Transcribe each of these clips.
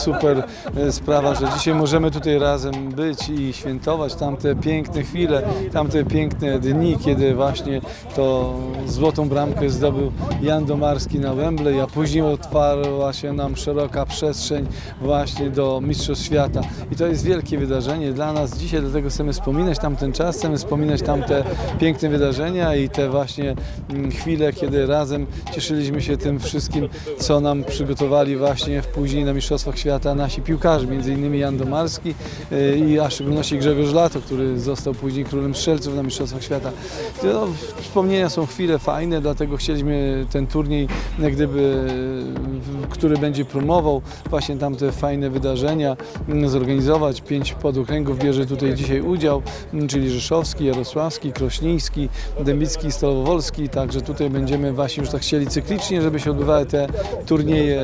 super e, sprawa, że dzisiaj możemy tutaj razem być i świętować tamte piękne chwile, tamte piękne dni, kiedy właśnie to złotą bramkę zdobył Jan Domarski na Wembley, a później otwarła się nam szeroka przestrzeń właśnie do Mistrzostw Świata. I to jest wielkie wydarzenie dla nas dzisiaj, dlatego chcemy wspominać tamten czas, chcemy wspominać tamte piękne wydarzenia i te właśnie mm, chwile, kiedy razem cieszyliśmy się tym wszystkim, co nam przygotowali właśnie w później na Mistrzostwach Świata nasi piłkarze, innymi Jan Domarski y, i a w szczególności Grzegorz Lato, który został później królem strzelców na Mistrzostwach Świata. No, wspomnienia są chwile fajne, dlatego chcieliśmy ten turniej, gdyby, który będzie promował właśnie tamte fajne wydarzenia, mm, zorganizować. Pięć podokręgów bierze tutaj dzisiaj udział, mm, czyli Rzeszowski, Jarosławski, Krośnieński, Dębicki i Stolowolski, także tutaj będziemy właśnie już tak chcieli cyklicznie, żeby się odbywały te turnieje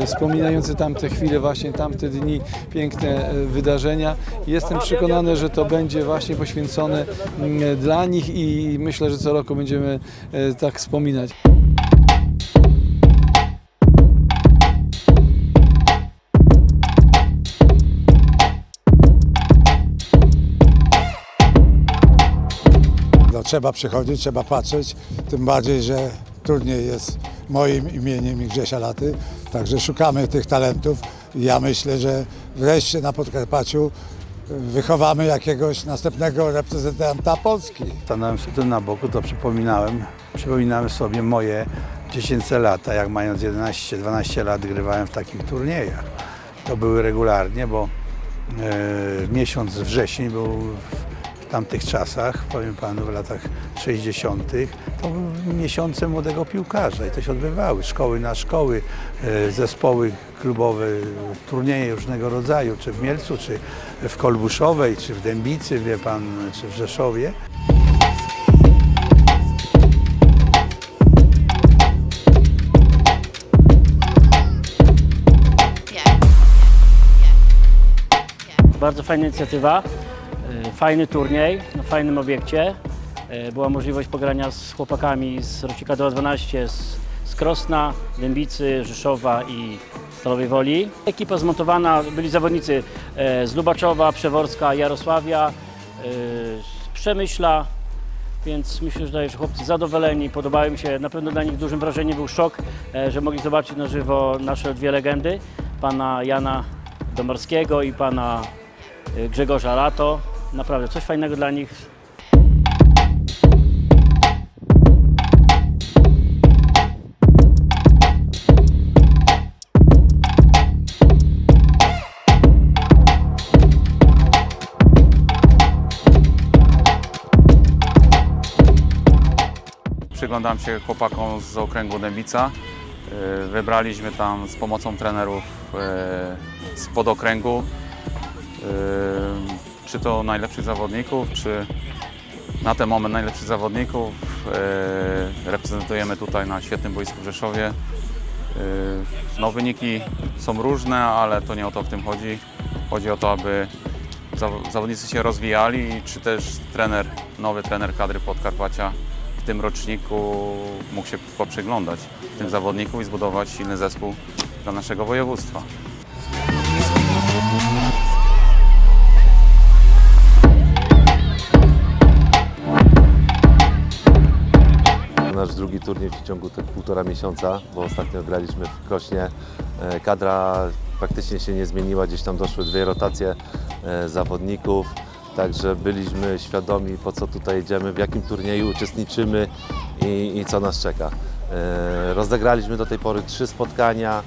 e, wspominające tamte chwile, właśnie tamte dni, piękne e, wydarzenia. Jestem przekonany, że to będzie właśnie poświęcone mm, dla nich i myślę, że co roku będziemy e, tak wspominać. No, trzeba przychodzić, trzeba patrzeć, tym bardziej, że turniej jest moim imieniem i Grzesia Laty, także szukamy tych talentów. Ja myślę, że wreszcie na Podkarpaciu wychowamy jakiegoś następnego reprezentanta Polski. Stanąłem sobie na boku, to przypominałem, przypominałem sobie moje dziecięce lata, jak mając 11-12 lat grywałem w takich turniejach. To były regularnie, bo e, miesiąc wrzesień był tamtych czasach, powiem panu w latach 60., to były miesiące młodego piłkarza i to się odbywały. Szkoły na szkoły, e, zespoły klubowe, turnieje różnego rodzaju, czy w Mielcu, czy w Kolbuszowej, czy w Dębicy, wie pan, czy w Rzeszowie. Bardzo fajna inicjatywa, fajny turniej na fajnym obiekcie. Y, Była możliwość pogrania z chłopakami z rocznika 2012 z, z Krosna, Dębicy, Rzeszowa i Stalowej Woli. Ekipa zmontowana, byli zawodnicy e, z Lubaczowa, Przeworska, Jarosławia, z Przemyśla, więc myślę, że chłopcy zadowoleni, podobało im się. Na pewno dla nich dużym wrażeniem był szok, e, że mogli zobaczyć na żywo nasze dwie legendy, pana Jana Domarskiego i pana e, Grzegorza Lato. Naprawdę coś fajnego dla nich. Przyglądam się chłopakom z okręgu Dębica. Y, Wybraliśmy tam z pomocą trenerów y, z podokręgu, y, czy to najlepszych zawodników, czy na ten moment najlepszych zawodników. Y, Reprezentujemy tutaj na świetnym boisku w Rzeszowie. Y, No, wyniki są różne, ale to nie o to w tym chodzi. Chodzi o to, aby zaw- zawodnicy się rozwijali, czy też trener, nowy trener kadry Podkarpacia w tym roczniku mógł się poprzyglądać tym zawodnikom i zbudować silny zespół dla naszego województwa. Drugi turniej w ciągu tych półtora miesiąca, bo ostatnio graliśmy w Krośnie. E, Kadra praktycznie się nie zmieniła, gdzieś tam doszły dwie rotacje e, zawodników, także byliśmy świadomi po co tutaj jedziemy, w jakim turnieju uczestniczymy i, i co nas czeka. E, Rozegraliśmy do tej pory trzy spotkania,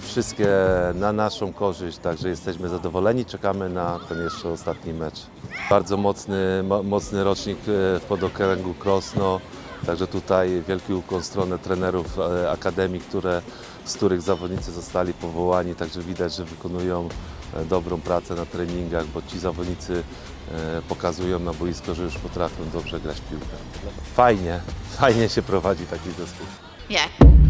wszystkie na naszą korzyść, także jesteśmy zadowoleni, czekamy na ten jeszcze ostatni mecz. Bardzo mocny, mo, mocny rocznik w podokręgu Krosno. Także tutaj wielki ukłon w stronę trenerów e, akademii, które, z których zawodnicy zostali powołani, także widać, że wykonują e, dobrą pracę na treningach, bo ci zawodnicy e, pokazują na boisko, że już potrafią dobrze grać piłkę. Fajnie, fajnie się prowadzi taki zespół. Yeah.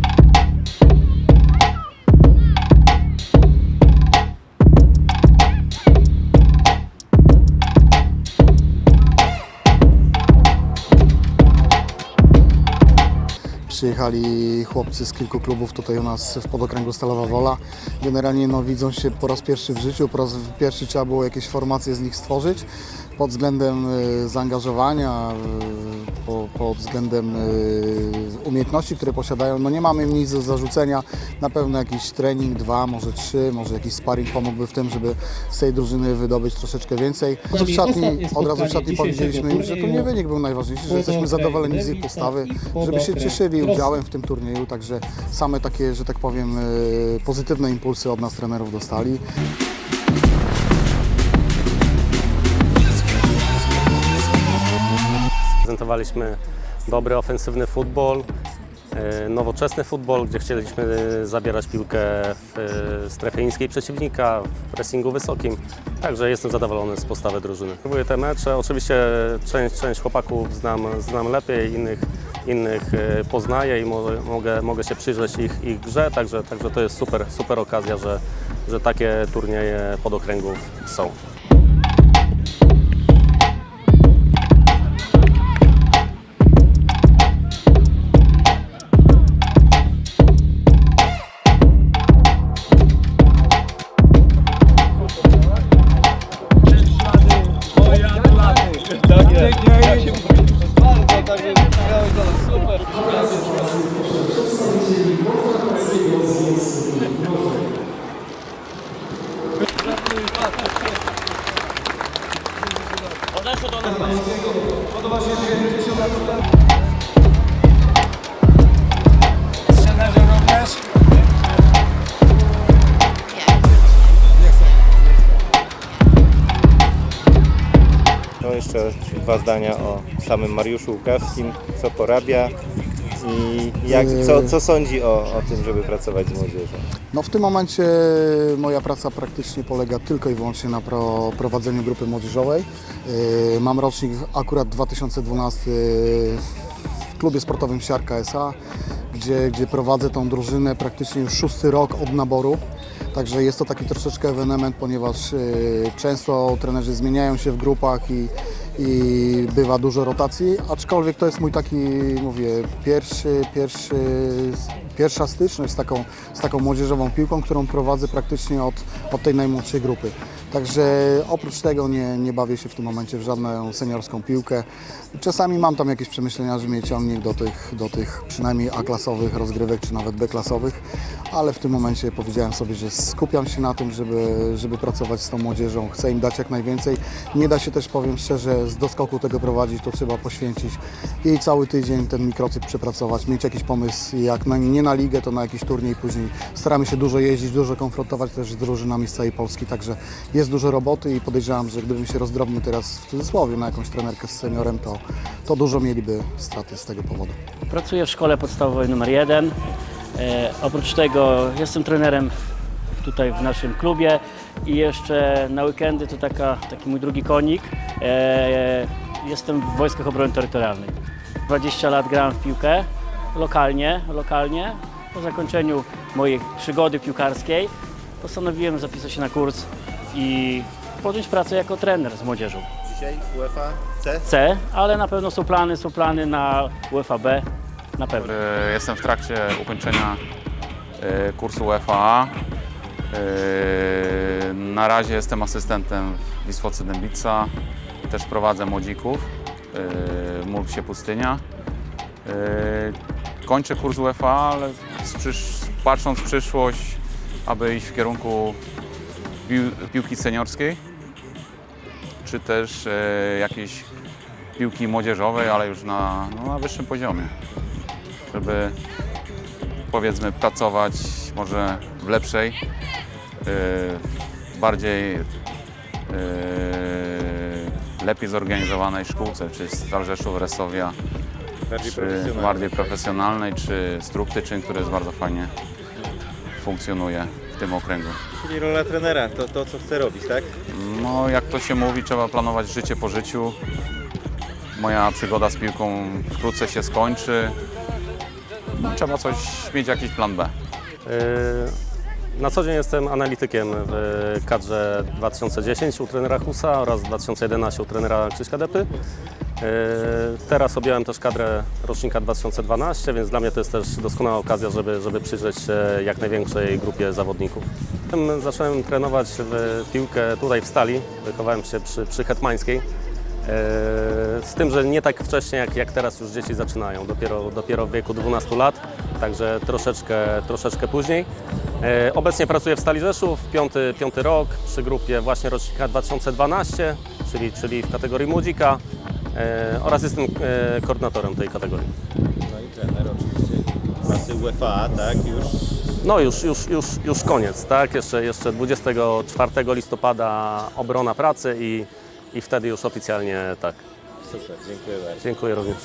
Przyjechali chłopcy z kilku klubów tutaj u nas w podokręgu Stalowa Wola. Generalnie no, widzą się po raz pierwszy w życiu, po raz pierwszy trzeba było jakieś formacje z nich stworzyć pod względem y, zaangażowania, y, po, pod względem y, umiejętności, które posiadają. No nie mamy im nic do zarzucenia, na pewno jakiś trening, dwa, może trzy, może jakiś sparring pomógłby w tym, żeby z tej drużyny wydobyć troszeczkę więcej. Od razu w szatni, od razu w szatni powiedzieliśmy im, że to nie wynik był najważniejszy, że jesteśmy zadowoleni z ich postawy, żeby się cieszyli udziałem w tym turnieju, także same takie, że tak powiem, pozytywne impulsy od nas trenerów dostali. Prezentowaliśmy dobry, ofensywny futbol, e, nowoczesny futbol, gdzie chcieliśmy zabierać piłkę w e, strefie niskiej przeciwnika, w pressingu wysokim. Także jestem zadowolony z postawy drużyny. Próbuję te mecze. Oczywiście część, część chłopaków znam, znam lepiej, innych, innych e, poznaję i mo- mogę, mogę się przyjrzeć ich, ich grze, także, także to jest super, super okazja, że, że takie turnieje podokręgów są. No jeszcze dwa zdania o samym Mariuszu Łukawskim, co porabia i jak, co, co sądzi o, o tym, żeby pracować z młodzieżą. No w tym momencie moja praca praktycznie polega tylko i wyłącznie na pro, prowadzeniu grupy młodzieżowej. Yy, Mam rocznik akurat 2012 w klubie sportowym Siarka S.A., gdzie, gdzie prowadzę tą drużynę praktycznie już szósty rok od naboru. Także jest to taki troszeczkę ewenement, ponieważ yy, często trenerzy zmieniają się w grupach i, i bywa dużo rotacji, aczkolwiek to jest mój taki, mówię, pierwszy, pierwszy, pierwsza styczność z taką, z taką młodzieżową piłką, którą prowadzę praktycznie od, od tej najmłodszej grupy. Także oprócz tego nie, nie bawię się w tym momencie w żadną seniorską piłkę. Czasami mam tam jakieś przemyślenia, że mnie ciągnie do tych, do tych przynajmniej A-klasowych rozgrywek, czy nawet B-klasowych, ale w tym momencie powiedziałem sobie, że skupiam się na tym, żeby, żeby pracować z tą młodzieżą. Chcę im dać jak najwięcej. Nie da się też, powiem szczerze, z doskoku tego prowadzić, to trzeba poświęcić i cały tydzień ten mikrocyp przepracować, mieć jakiś pomysł, jak na, nie na ligę, to na jakiś turniej później. Staramy się dużo jeździć, dużo konfrontować też z drużynami z całej Polski, także jest dużo roboty i podejrzewam, że gdybym się rozdrobnił teraz w cudzysłowie na jakąś trenerkę z seniorem, to, to dużo mieliby straty z tego powodu. Pracuję w szkole podstawowej numer 1. E, oprócz tego jestem trenerem tutaj w naszym klubie i jeszcze na weekendy to taka, taki mój drugi konik. E, jestem w Wojskach Obrony Terytorialnej. 20 lat grałem w piłkę lokalnie, lokalnie. Po zakończeniu mojej przygody piłkarskiej postanowiłem zapisać się na kurs i podjąć pracę jako trener z młodzieżą. Dzisiaj UEFA C? C, ale na pewno są plany, są plany na UEFA B, na pewno. E, Jestem w trakcie ukończenia e, kursu UEFA. E, Na razie jestem asystentem w Wisłocy Dębica. Też prowadzę młodzików w Mulksie Pustynia. E, Kończę kurs UEFA, ale patrząc w przyszłość, aby iść w kierunku pił- piłki seniorskiej, czy też e, jakiejś piłki młodzieżowej, ale już na, no, na wyższym poziomie żeby powiedzmy pracować może w lepszej, yy, bardziej yy, lepiej zorganizowanej szkółce, czy Stal Rzeszów, Resowia, czy bardziej profesjonalnej, czy Struktyczyn, który jest bardzo fajnie funkcjonuje w tym okręgu. Czyli rola trenera, to, to co chce robić, tak? No, jak to się mówi, trzeba planować życie po życiu. Moja przygoda z piłką wkrótce się skończy. Trzeba coś, mieć jakiś plan B. Yy, Na co dzień jestem analitykiem w kadrze 2010 u trenera Husa oraz 2011 u trenera Krzyśka Depy. Teraz objąłem też kadrę rocznika 2012, więc dla mnie to jest też doskonała okazja, żeby, żeby przyjrzeć się jak największej grupie zawodników. Potem Zacząłem trenować w piłkę tutaj w Stali, wychowałem się przy, przy Hetmańskiej. Z tym, że nie tak wcześnie jak, jak teraz już dzieci zaczynają, dopiero, dopiero w wieku 12 lat, także troszeczkę, troszeczkę później. E, Obecnie pracuję w Stali Rzeszów, piąty, piąty rok przy grupie właśnie rocznika 2012, czyli, czyli w kategorii młodzika oraz jestem e, koordynatorem tej kategorii. No i trener oczywiście pracy UEFA, tak, już No już, już, już, już koniec, tak? Jeszcze, jeszcze 24 listopada obrona pracy i, i wtedy już oficjalnie tak. super, dziękuję bardzo. Dziękuję również.